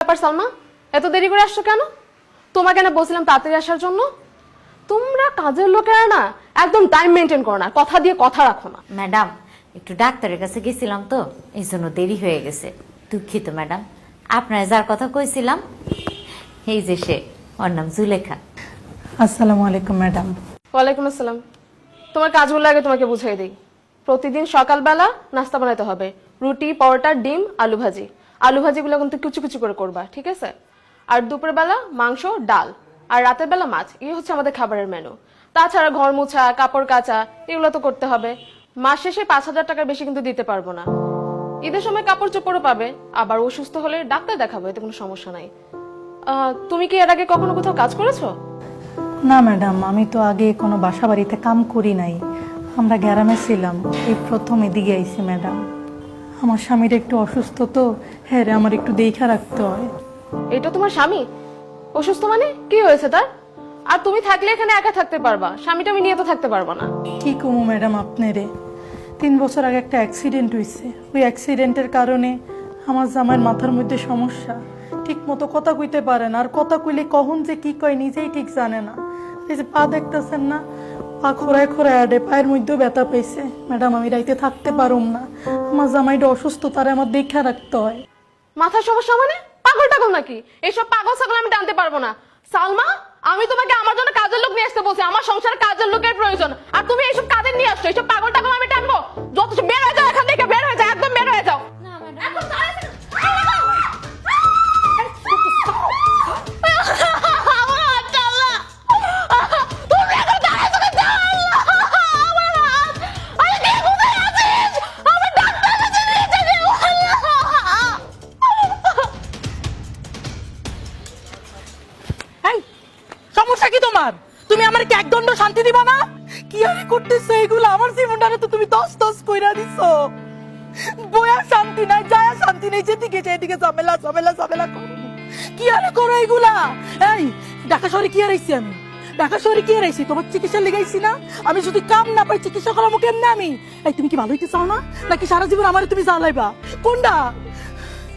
ব্যাপার সালমা? এত দেরি করে আসছো কেন? তোমাকে না বলছিলাম তাড়াতাড়ি আসার জন্য? তোমরা কাজের লোকেরা না একদম টাইম মেনটেন করো না কথা দিয়ে কথা রাখো না। ম্যাডাম একটু ডাক্তারের কাছে গেছিলাম তো এই জন্য দেরি হয়ে গেছে। দুঃখিত ম্যাডাম। আপনার যার কথা কইছিলাম এই যে সে ওর নাম জুলেখা। আসসালামু আলাইকুম ম্যাডাম। ওয়ালাইকুম আসসালাম। তোমার কাজগুলো আগে তোমাকে বুঝিয়ে দিই। প্রতিদিন সকালবেলা নাস্তা বানাতে হবে। রুটি পরোটা ডিম আলু ভাজি। আলু ভাজিগুলো কিন্তু কুচি কুচি করে করবা, ঠিক আছে? আর দুপুরবেলা মাংস, ডাল, আর রাতের বেলা মাছ, এই হচ্ছে আমাদের খাবারের মেনু তাছাড়া ঘর মোছা, কাপড় কাচা, এগুলো তো করতে হবে। মাস শেষে পাঁচ হাজার টাকার বেশি কিন্তু দিতে পারব না। ঈদের সময় কাপড় চোপড়ও পাবে, আবার অসুস্থ হলে ডাক্তার দেখাবো, এতে কোনো সমস্যা নাই। তুমি কি এর আগে কখনো কোথাও কাজ করেছ? না, ম্যাডাম, আমি তো আগে কোনো বাসা বাড়িতে কাম করি নাই। আমরা গ্রামে ছিলাম, এই প্রথম এদিকে আইছি, ম্যাডাম। আমার স্বামীর একটু অসুস্থ তো। হ্যাঁ রে আমার একটু দেখা রাখতে হয়। এটা তোমার স্বামী? অসুস্থ মানে? কি হয়েছে তার? আর তুমি থাকলে এখানে একা থাকতে পারবা। স্বামীটা আমি নিয়ে তো থাকতে পারব না। কি কমু ম্যাডাম আপনি রে? তিন বছর আগে একটা অ্যাক্সিডেন্ট হয়েছে ওই অ্যাক্সিডেন্টের কারণে আমার জামাইয়ের মাথার মধ্যে সমস্যা। ঠিক মতো কথা কইতে পারে না। আর কথা কইলে কখন যে কি কয় নিজেই ঠিক জানে না। এই যে পা দেখতেছেন না পা খোরায় আডে পায়ের মধ্যেও ব্যথা পেয়েছে। ম্যাডাম, আমি রাইতে থাকতে পারুম না। আমার জামাইটা অসুস্থ, তারা আমার দেখা রাখতে হয়। মাথার সমস্যা মানে? পাগল টাগল নাকি? এইসব পাগল ছাগল আমি টানতে পারব না। সালমা, আমি তোমাকে আমার জন্য কাজের লোক নিয়ে আসতে বলছি। আমার সংসারে কাজের লোকের প্রয়োজন। তোমার? তুমি আমার কি একদণ্ড শান্তি দিবা না? কি আমি করতেছো এগুলো? আমার জীবনটারে তো তুমি দস দস কইরা দিছো। বয়া শান্তি নাই যায় শান্তি নেই যেদিকে যেদিকে ঝামেলা ঝামেলা ঝামেলা করো। কি আরে করো এগুলা? এই ঢাকা শহরে কি হারাইছি আমি? ঢাকা শহরে কি হারাইছি তোমার চিকিৎসা লেগাইছি না? আমি যদি কাম না পাই চিকিৎসা করাবো কেমনে আমি? এই তুমি কি ভালো হইতে চাও না? নাকি সারা জীবন আমার তুমি জ্বালাইবা? কোনটা?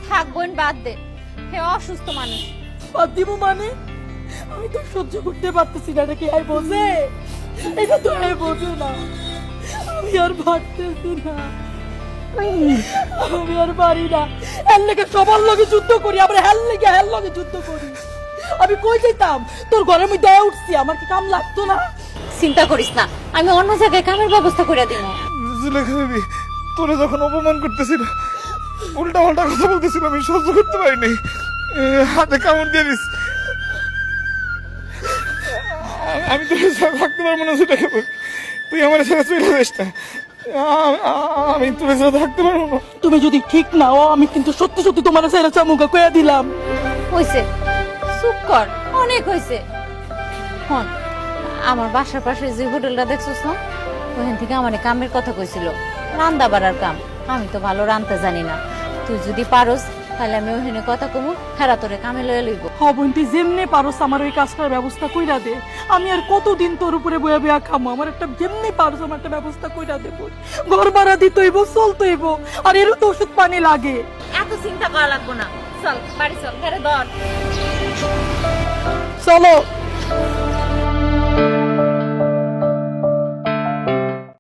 থাক বোন বাদ দে। হে অসুস্থ মানুষ। বাদ দিব মানে? আমি তো সহ্য করতে পারতেছি না নাকি আই বোঝে? এটা তো আই বোঝে না। আমি আর পারতেছি না। আমি আর পারি না। এর লেগে সবার লগে যুদ্ধ করি আবার হেল লেগে হেল লগে যুদ্ধ করি। আমি কই যেতাম তোর ঘরের মধ্যে আয়া উঠছি আমার কি কাম লাগতো না? চিন্তা করিস না আমি অন্য জায়গায় কামের ব্যবস্থা করে দিব। জুলেখা বেবি তোরে যখন অপমান করতেছিল উল্টা পাল্টা কথা বলতেছিল আমি সহ্য করতে পারিনি। এ, হাতে কামড় দিয়ে দিস। আমি সাথে থাকতে পারব না বেবি তুই আমার সাথে চলে যাস না। আমি তোর সাথে থাকতে পারব না। তুমি যদি ঠিক না ও আমি কিন্তু সত্যি সত্যি তোমার ছেড়ে চামুকা কয়া দিলাম। হইছে। চুপ কর অনেক হইছে। হন আমার বাসার পাশে যে হোটেলটা দেখছস না ওখান থেকে আমার কামের কথা কইছিল রান্দা বাড়ার কাম। আমি তো ভালো রানতে জানি না। তুই যদি পারস তাহলে আমি ওখানে কথা কমু হেরা তোরে কামে লয়ে লইব। হবন তুই যেমনে পারস আমার ওই কাজটার ব্যবস্থা কইরা দে। আমি আর কতদিন তোর উপরে বয়া বয়া খামো আমার একটা যেমনি পারস আমার একটা ব্যবস্থা কইরা দে বল। ঘর ভাড়া দিতে হইব চলতে হইব আর এরও তো ওষুধ পানি লাগে। এত চিন্তা করা লাগবো না। চল বাড়ি চল হেরে দর চলো।